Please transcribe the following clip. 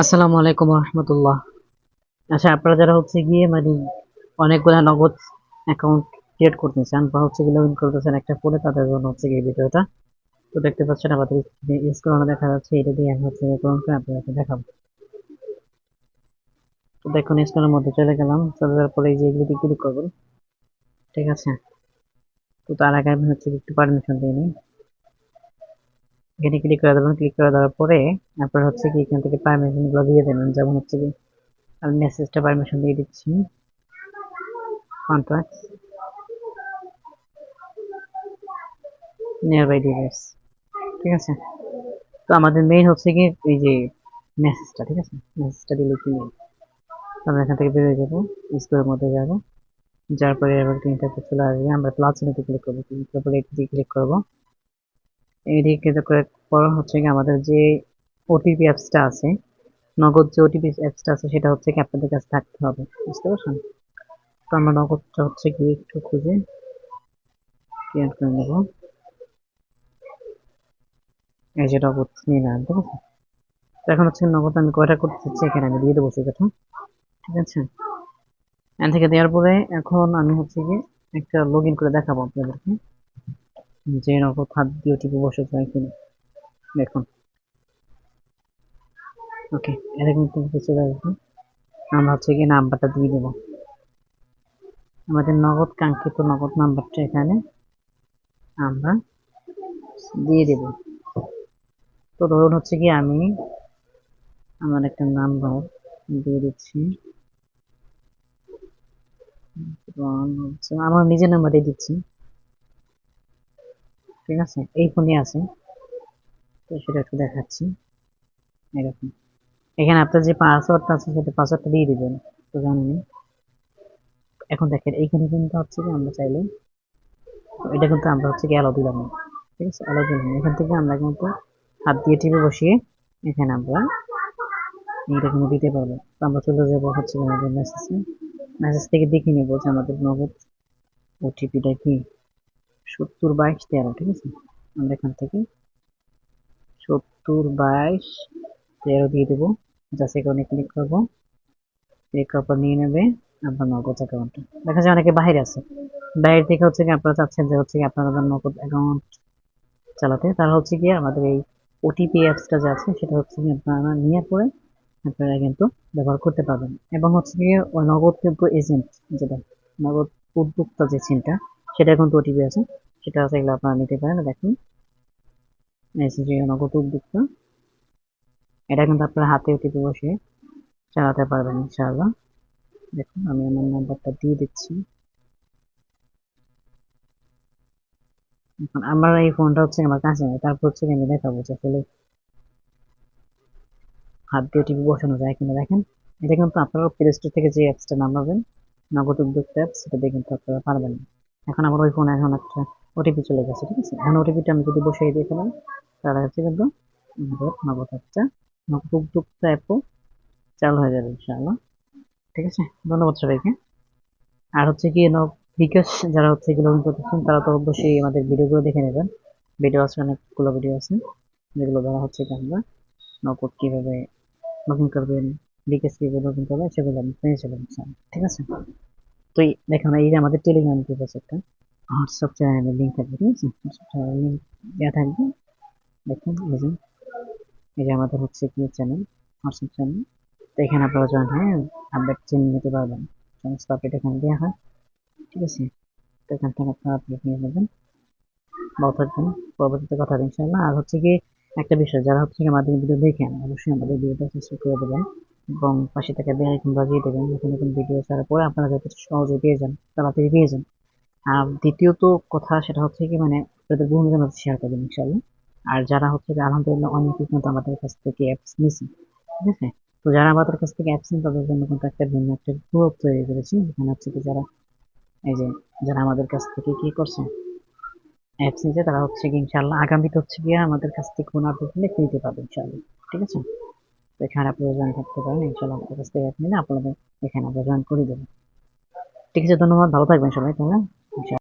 আসসালামু আলাইকুম রহমতুল্লাহ আচ্ছা আপনারা যারা হচ্ছে গিয়ে মানে অনেকগুলো নগদ অ্যাকাউন্ট ক্রিয়েট করতেছেন বা হচ্ছে গিয়ে লগ করতেছেন একটা ফোনে তাদের জন্য হচ্ছে গিয়ে ভিডিওটা। তো দেখতে পাচ্ছেন আমাদের স্ক্রিনে দেখা যাচ্ছে, এটা দিয়ে আমি হচ্ছে গ্রহণ আপনাদেরকে দেখাবো। তো দেখুন স্ক্রিনের মধ্যে চলে গেলাম। চলে যাওয়ার পরে এই যে এগুলিতে ক্লিক করবেন। ঠিক আছে? তো তার আগে আমি হচ্ছে একটু পারমিশন দিয়ে নিই। এখানে ক্লিক করে দেবেন ক্লিক করে দেওয়ার পরে আপনার হচ্ছে কি এখান থেকে পারমিশনগুলো দিয়ে দেবেন যেমন হচ্ছে কি আমি মেসেজটা পারমিশন দিয়ে দিচ্ছি। কন্ট্রাক্ট নিয়ারবাই ডিভাইস ঠিক আছে? তো আমাদের মেইন হচ্ছে কি এই যে মেসেজটা ঠিক আছে? মেসেজটা দিলে কি নেই আমরা এখান থেকে বেরিয়ে যাব স্কুলের মধ্যে যাব। যার পরে এবার ইন্টারতে চলে আসবে। আমরা প্লাস ক্লিক করব পরে ক্লিক করব। এইদিকে করে পর হচ্ছে কি, আমাদের যে ওটিপি অ্যাপসটা আছে, নগদ যে ওটিপি অ্যাপসটা আছে, সেটা হচ্ছে কি আপনাদের কাছে থাকতে হবে, বুঝতে পারছেন? তো আমরা নগদটা হচ্ছে কি একটু খুঁজে ক্রিয়েট করে নেব। এই যে নগদ নিলাম ঠিক আছে? এখন হচ্ছে নগদ আমি কয়টা করতে চাচ্ছি, এখানে আমি দিয়ে দেবো সেটা ঠিক আছে? এখান থেকে দেওয়ার পরে এখন আমি হচ্ছে কি একটা লগ করে দেখাবো আপনাদেরকে। যে নগদ হাত দিয়ে ওটিপি বসে যায় কিনা। দেখুন। ওকে, এরকম চলে আসবে। আমরা হচ্ছে কি নাম্বারটা দিয়ে দেবো। আমাদের নগদ, কাঙ্ক্ষিত নগদ নাম্বারটা এখানে আমরা দিয়ে দেব। তো ধরুন হচ্ছে কি আমি আমার একটা নাম্বার দিয়ে দিচ্ছি। আমার নিজের নাম্বারই দিচ্ছি। ঠিক আছে? এই ফোনে আছে। তো সেটা একটু দেখাচ্ছি। এরকম। এখানে আপনার যে পাসওয়ার্ডটা আছে, সেটা পাসওয়ার্ডটা দিয়ে দিবেন। তো জানেন এখন দেখেন, এইখানে কিন্তু হচ্ছে কি, আমরা চাইলে, এটা কিন্তু আমরা হচ্ছে কি অ্যালো দিলাম ঠিক আছে? অ্যালো দিলাম এখান থেকে আমরা কিন্তু হাত দিয়ে টিপে বসিয়ে এখানে আমরা এটা কিন্তু দিতে পারব। তো আমরা চলে যাব হচ্ছে আমাদের মেসেজে মেসেজ থেকে দেখে নেব যে আমাদের নগদ ওটিপিটা কি। সত্তর বাইশ তেরো, ঠিক আছে? আমরা এখান থেকে সত্তর বাইশ তেরো দিয়ে দেবো। জাস্ট এখানে ক্লিক করব। ক্লিক করার পর নিয়ে নেবে আপনার নগদ অ্যাকাউন্ট দেখা যায় অনেকে বাইরে আছে। বাইরে থেকে হচ্ছে কি আপনারা চাচ্ছেন যে হচ্ছে কি আপনারা নগদ অ্যাকাউন্ট চালাতে। তারা হচ্ছে কি আমাদের এই ওটিপি অ্যাপসটা যে আছে, সেটা হচ্ছে কি আপনারা নিয়ে পরে আপনারা কিন্তু ব্যবহার করতে পারবেন। এবং হচ্ছে ওই নগদ কিন্তু এজেন্ট যেটা নগদ উদ্যোক্তা যে সিমটা সেটা কিন্তু ওটিপি আছে। সেটা আছে এগুলো আপনারা নিতে পারেন, দেখুন। নগদ উদ্যোক্তা এটা কিন্তু আপনার হাতে ওটিপি বসে চালাতে পারবেন ইনশাআল্লাহ। দেখুন, আমি আমার নাম্বারটা দিয়ে দিচ্ছি। এখন আমার এই ফোনটা হচ্ছে আমার কাছে নেই। তারপর হচ্ছে আমি দেখাবো যে আসলে হাত দিয়ে টিভি বসানো যায় কিনা। দেখেন, এটা কিন্তু আপনারা প্লে স্টোর থেকে যে অ্যাপসটা নামাবেন, নগদ উদ্যোক্তা অ্যাপস সেটা দিয়ে কিন্তু আপনারা পারবেন এখন আমার ওই ফোনে এখন একটা ওটিপি চলে গেছে, ঠিক আছে? এখন ওটিপিটা আমি যদি বসিয়ে দিয়ে ফেলাম তাহলে হচ্ছে কিন্তু আমাদের নগদ অ্যাপটা নগদ উদ্যোক্তা অ্যাপও চালু হয়ে যাবে, ইনশাআল্লাহ। ঠিক আছে? ধন্যবাদ সবাইকে। আর হচ্ছে কি বিকাশ যারা হচ্ছে এগুলো করতেছেন তারা তো অবশ্যই আমাদের ভিডিওগুলো দেখে নেবেন। ভিডিও আছে, অনেকগুলো ভিডিও আছে, যেগুলো দ্বারা হচ্ছে কি আমরা নগদ কীভাবে লগ করবেন বিকাশ কীভাবে লগ করবেন, সেগুলো আমি পেয়ে যাবেন ঠিক আছে? তো দেখুন এই যে আমাদের টেলিগ্রাম গ্রুপ আছে একটা হোয়াটসঅ্যাপ চ্যানেলের লিঙ্ক থাকবে, ঠিক আছে? হোয়াটসঅ্যাপ লিঙ্ক দেওয়া থাকবে। দেখুন, এই যে এই যে আমাদের হচ্ছে কি চ্যানেল হোয়াটসঅ্যাপ চ্যানেল তো এখানে আপনারা জয়েন হয়ে আপডেট চেঞ্জ নিতে পারবেন। সমস্ত আপডেট এখানে দেওয়া হয়, ঠিক আছে? তো এখান থেকে আপনারা আপডেট নিয়ে নেবেন, ভালো থাকবেন, পরবর্তীতে কথা হবে ইনশাআল্লাহ। আর হচ্ছে কি, একটা বিষয়, যারা হচ্ছে আমাদের ভিডিও দেখেন অবশ্যই আমাদের ভিডিওটা সাবস্ক্রাইব করে দেবেন। এবং পাশে থেকে বেল আইকন বাজিয়ে দেবেন নতুন নতুন ভিডিও ছাড়ার পরে আপনারা যাতে সহজে পেয়ে যান, তাড়াতাড়ি পেয়ে যান। আর দ্বিতীয়ত কথা সেটা হচ্ছে কি মানে আপনাদের বন্ধুদের মধ্যে শেয়ার করবেন ইনশাআল্লাহ। আর যারা হচ্ছে আলহামদুলিল্লাহ অনেকেই কিন্তু আমাদের কাছ থেকে অ্যাপস নিয়েছে, ঠিক আছে? তো যারা আমাদের কাছ থেকে অ্যাপস নেন, তাদের জন্য কিন্তু একটা ভিন্ন একটা গ্রুপ তৈরি করেছি। যেখানে হচ্ছে কি, যারা এই যে, যারা আমাদের কাছ থেকে কি করছে অ্যাপস নিয়েছে, তারা হচ্ছে কি ইনশাল্লাহ আগামীতে হচ্ছে গিয়ে আমাদের কাছ থেকে কোনো আপডেট কিনতে পারবে ইনশাল্লাহ ঠিক আছে? এখানে আপনারা থাকতে পারেন ইনশাল্লাহ আমাদের কাছ থেকে আপনি না আপনাদের এখানে আমরা জয়েন করে দেবো। ঠিক আছে, ধন্যবাদ, ভালো থাকবেন সবাই তাহলে